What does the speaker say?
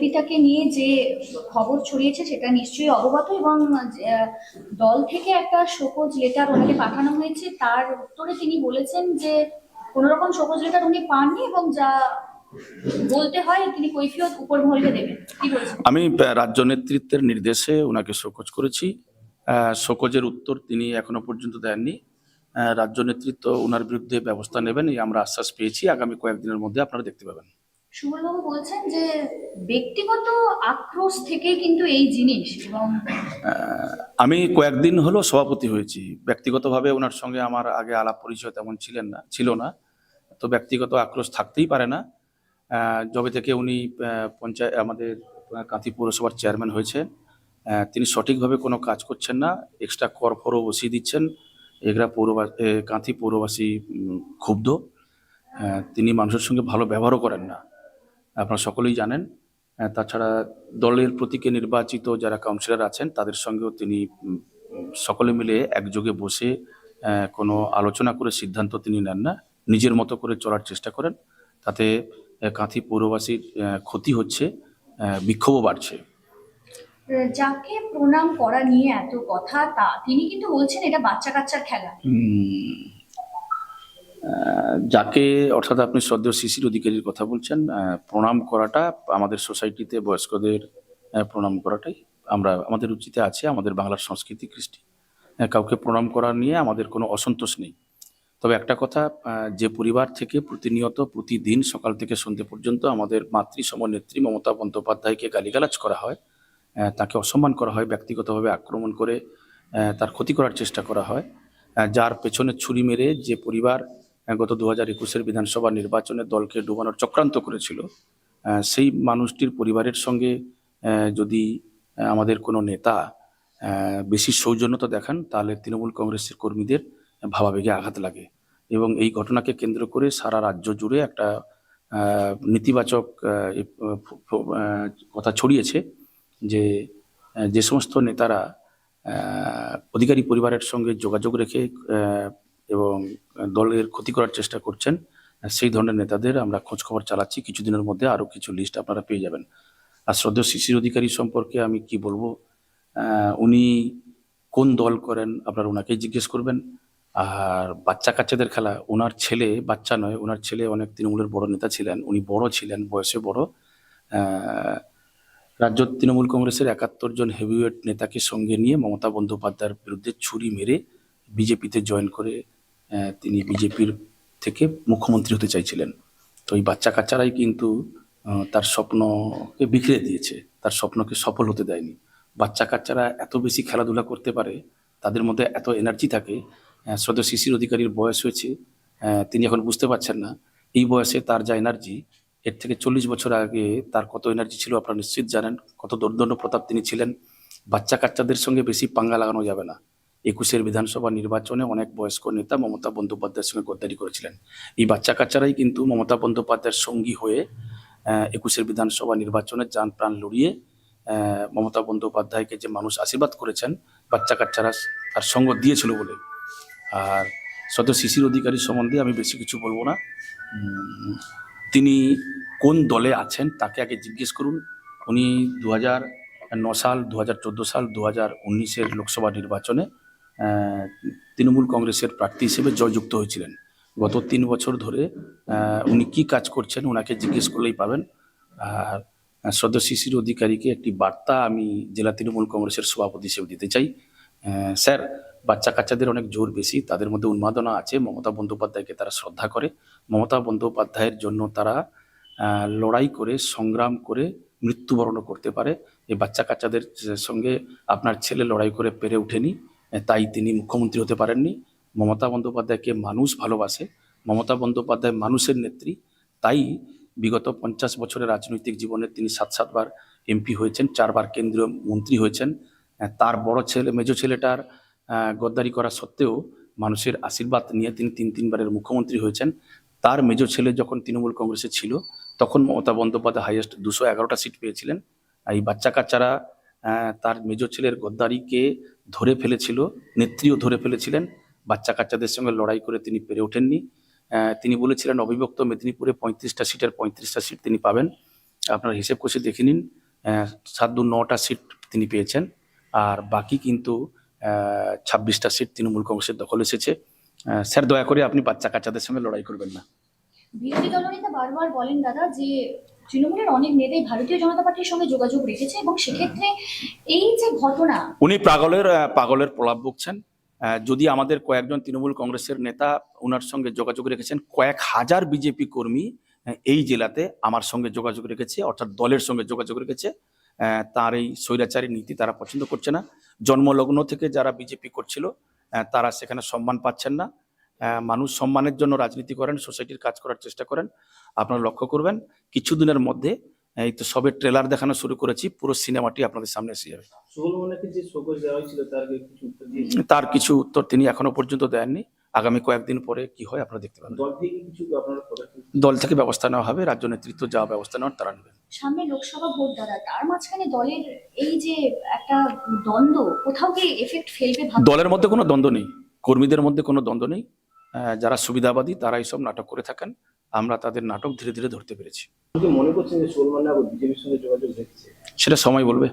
পিতাকে নিয়ে যে খবর ছড়িয়েছে সেটা নিশ্চয়ই অবগত এবং দল থেকে একটা শোকজ লেটার ওনাকে পাঠানো হয়েছে। তার উত্তরে তিনি বলেছেন যে কোন রকম শোকজ লেটার উনি পাননি এবং যা বলতে হয় তিনি কৈফিয়ত উপর মহলকে দেবেন আমি রাজ্য নেতৃত্বের নির্দেশে ওনাকে শোকজ করেছি। শোকজের উত্তর তিনি এখনও পর্যন্ত দেননি। রাজ্য নেতৃত্ব ওনার বিরুদ্ধে ব্যবস্থা নেবেন, এই আমরা আশ্বাস পেয়েছি। আগামী কয়েকদিনের মধ্যে আপনারা দেখতে পাবেন। বলছেন যে ব্যক্তিগত আক্রোশ কিন্তু এই জিনিস এবং আমি কয়েকদিন হলো সভাপতি হয়েছি। ব্যক্তিগতভাবে ওনার সঙ্গে আমার আগে আলাপ পরিচয় তেমন ছিলেন না ছিল না। তো ব্যক্তিগত আক্রোশ থাকতেই পারে না। যবে থেকে উনি পঞ্চায়েত আমাদের কাঁথি পৌরসভার চেয়ারম্যান হয়েছে আহ, তিনি সঠিকভাবে কোনো কাজ করছেন না। এক্সট্রা কর ফরও বসিয়ে দিচ্ছেন। এগরা পৌরবাসী কাঁথি পৌরবাসী ক্ষুব্ধ। তিনি মানুষের সঙ্গে ভালো ব্যবহারও করেন না। আপনারা সকলেই জানেন। তাছাড়া দলের প্রতীকে নির্বাচিত যারা কাউন্সিলর আছেন তাদের সঙ্গেও তিনি সকলে মিলে একযোগে বসে কোনো আলোচনা করে সিদ্ধান্ত তিনি নেন না। নিজের মতো করে চলার চেষ্টা করেন। তাতে কাঁথি পৌরবাসীর ক্ষতি হচ্ছে বিক্ষোভও বাড়ছে। যাকে প্রণাম করা নিয়ে এত কথা তা তিনি কিন্তু বলছেন এটা বাচ্চা কাচ্চার খেলা যাকে অর্থাৎ আপনি সদ্য শিশির অধিকারীর কথা বলছেন প্রণাম করাটা আমাদের সোসাইটিতে বয়স্কদের প্রণাম করাটাই আমরা, আমাদের রুচিতে আছে, আমাদের বাংলার সংস্কৃতি কৃষ্টি। কাউকে প্রণাম করা নিয়ে আমাদের কোনো অসন্তোষ নেই। তবে একটা কথা যে পরিবার থেকে প্রতিনিয়ত, প্রতিদিন সকাল থেকে সন্ধ্যে পর্যন্ত আমাদের মাতৃসম নেত্রী মমতা বন্দ্যোপাধ্যায়কে গালিগালাজ করা হয় তাকে অসম্মান করা হয়, ব্যক্তিগতভাবে আক্রমণ করে তার ক্ষতি করার চেষ্টা করা হয় যার পেছনে ছুরি মেরে যে পরিবার গত দু হাজার একুশের বিধানসভা নির্বাচনে দলকে ডুবানোর চক্রান্ত করেছিল। সেই মানুষটির পরিবারের সঙ্গে যদি আমাদের কোনো নেতা বেশি সৌজন্যতা দেখান, তাহলে তৃণমূল কংগ্রেসের কর্মীদের ভাবাবেগে আঘাত লাগে। এবং এই ঘটনাকে কেন্দ্র করে সারা রাজ্য জুড়ে একটা নেতিবাচক কথা ছড়িয়েছে যে যে সমস্ত নেতারা অধিকারী পরিবারের সঙ্গে যোগাযোগ রেখে এবং দলের ক্ষতি করার চেষ্টা করছেন সেই ধরনের নেতাদের আমরা খোঁজ খবর চালাচ্ছি। কিছুদিনের মধ্যে আরও কিছু লিস্ট আপনারা পেয়ে যাবেন। আর শ্রদ্ধেয় শিশির অধিকারী সম্পর্কে আমি কি বলব? উনি কোন দল করেন আপনারা ওনাকেই জিজ্ঞেস করবেন। আর বাচ্চা কাচ্চাদের খেলা ওনার ছেলে বাচ্চা নয় ওনার ছেলে অনেক তৃণমূলের বড় নেতা ছিলেন, উনি বড় ছিলেন, বয়সে বড়। রাজ্য তৃণমূল কংগ্রেসের একাত্তর জন হেভিওয়েট নেতাকে সঙ্গে নিয়ে মমতা বন্দ্যোপাধ্যায়ের বিরুদ্ধে ছুরি মেরে বিজেপিতে জয়েন করে তিনি বিজেপির থেকে মুখ্যমন্ত্রী হতে চাইছিলেন। তো এই বাচ্চা কাচ্চারাই কিন্তু তার স্বপ্নকে বিখরে দিয়েছে। তার স্বপ্নকে সফল হতে দেয়নি। বাচ্চা কাচ্চারা এত বেশি খেলাধুলা করতে পারে, তাদের মধ্যে এত এনার্জি থাকে শ্রদ্ধেয় শিশির অধিকারীর বয়স হয়েছে তিনি এখন বুঝতে পারছেন না। এই বয়সে তার যা এনার্জি এর থেকে চল্লিশ বছর আগে তার কত এনার্জি ছিল আপনারা নিশ্চিত জানেন, কত দর্দণ্ড প্রতাপ তিনি ছিলেন। বাচ্চা কাচ্চাদের সঙ্গে বেশি পাঙ্গা লাগানো যাবে না। একুশের বিধানসভা নির্বাচনে অনেক বয়স্ক নেতা মমতা বন্দ্যোপাধ্যায়ের সঙ্গে গদ্দারি করেছিলেন। এই বাচ্চা কাচ্চারাই কিন্তু মমতা বন্দ্যোপাধ্যায়ের সঙ্গী হয়ে একুশের বিধানসভা নির্বাচনে যান প্রাণ লড়িয়ে মমতা বন্দ্যোপাধ্যায়কে যে মানুষ আশীর্বাদ করেছেন বাচ্চা কাচ্চারা তার সঙ্গ দিয়েছিল বলে। আর সদ্য শিশির অধিকারী সম্বন্ধে আমি বেশি কিছু বলব না। তিনি কোন দলে আছেন তাকে আগে জিজ্ঞেস করুন। উনি দু হাজার ন সাল, দু হাজার চোদ্দ সাল, দু হাজার উনিশের লোকসভা নির্বাচনে তৃণমূল কংগ্রেসের প্রার্থী হিসেবে জয়যুক্ত হয়েছিলেন। গত তিন বছর ধরে উনি কি কাজ করছেন ওনাকে জিজ্ঞেস করলেই পাবেন। আর সদ্য শিশির অধিকারীকে একটি বার্তা আমি জেলা তৃণমূল কংগ্রেসের সভাপতি হিসেবে দিতে চাই। স্যার, বাচ্চা কাচ্চাদের অনেক জোর বেশি, তাদের মধ্যে উন্মাদনা আছে। মমতা বন্দ্যোপাধ্যায়কে তারা শ্রদ্ধা করে। মমতা বন্দ্যোপাধ্যায়ের জন্য তারা লড়াই করে, সংগ্রাম করে মৃত্যুবরণও করতে পারে। এই বাচ্চা কাচ্চাদের সঙ্গে আপনার ছেলে লড়াই করে পেরে ওঠেনি। তাই তিনি মুখ্যমন্ত্রী হতে পারেননি। মমতা বন্দ্যোপাধ্যায়কে মানুষ ভালোবাসে। মমতা বন্দ্যোপাধ্যায় মানুষের নেত্রী। তাই বিগত পঞ্চাশ বছরের রাজনৈতিক জীবনে তিনি সাত সাতবার এমপি হয়েছেন, চারবার কেন্দ্রীয় মন্ত্রী হয়েছেন। তার বড় ছেলে, মেজ ছেলেটার গদ্দারি করা সত্ত্বেও মানুষের আশীর্বাদ নিয়ে তিনি তিন তিনবারের মুখ্যমন্ত্রী হয়েছেন। তার মেজ ছেলে যখন তৃণমূল কংগ্রেসে ছিল, তখন মমতা বন্দ্যোপাধ্যায় হাইয়েস্ট দুশো এগারোটা সিট পেয়েছিলেন। এই বাচ্চা কাচ্চারা তার মেজ ছেলের গদ্দারিকে ধরে ফেলেছিল, নেত্রীও ধরে ফেলেছিলেন। বাচ্চা কাচ্চাদের সঙ্গে লড়াই করে তিনি পেরে ওঠেননি। তিনি বলেছিলেন, অবিভক্ত মেদিনীপুরে পঁয়ত্রিশটা সিটের পঁয়ত্রিশটা সিট তিনি পাবেন। আপনারা হিসেব কষে দেখে নিন সাত দু নটা সিট তিনি পেয়েছেন। আর বাকি কিন্তু ছাব্বিশটা সিট তৃণমূল কংগ্রেসের দখল এসেছে। স্যার, দয়া করে আপনি বাচ্চা কাচ্চাদের সঙ্গে লড়াই করবেন না। বিরোধী দলনেতা বারবার বলেন, দাদা, যে তৃণমূলের অনেক ভারতীয় জনতা পার্টির সঙ্গে যোগাযোগ রেখেছে এবং সেক্ষেত্রে এই যে ঘটনা উনি পাগলের পাগলের প্রলাপ আহ, যদি আমাদের কয়েকজন তৃণমূল কংগ্রেসের নেতা ওনার সঙ্গে যোগাযোগ রেখেছেন কয়েক হাজার বিজেপি কর্মী এই জেলাতে আমার সঙ্গে যোগাযোগ রেখেছে অর্থাৎ দলের সঙ্গে যোগাযোগ রেখেছে। তার এই স্বৈরাচারী নীতি তারা পছন্দ করছে না। জন্মলগ্ন থেকে যারা বিজেপি করছিল তারা সেখানে সম্মান পাচ্ছেন না। মানুষ সম্মানের জন্য রাজনীতি করেন সোসাইটির কাজ করার চেষ্টা করেন। আপনারা লক্ষ্য করবেন কিছুদিনের মধ্যে এই তো সবে ট্রেলার দেখানো শুরু করেছি পুরো সিনেমাটি আপনাদের সামনে এসে যাবে। তার কিছু উত্তর দিয়েছে তার কিছু উত্তর তিনি এখনও পর্যন্ত দেননি। আগামী কয়েকদিন পরে কি হয় আপনারা দেখতে পাবেন। দল থেকে কিছু আপনারা পদক্ষেপ দল থেকে ব্যবস্থা নেওয়া হবে রাজ্য নেতৃত্ব যা ব্যবস্থা নেওয়ার তারা নেবেন। সামনে লোকসভা ভোট দাদা তার মাঝখানে দলের এই যে একটা দ্বন্দ্ব কোথাও কি এফেক্ট ফেলবে দলের মধ্যে কোনো দ্বন্দ্ব নেই কর্মীদের মধ্যে কোনো দ্বন্দ্ব নেই। যারা সুবিধাবাদী তারা এইসব নাটক করে থাকেন। আমরা তাদের নাটক ধীরে ধীরে ধরতে পেরেছি। মনে করছেন যে সুবলমণি বিজেপির সঙ্গে যোগাযোগ রেখেছে সেটা সময় বলবে।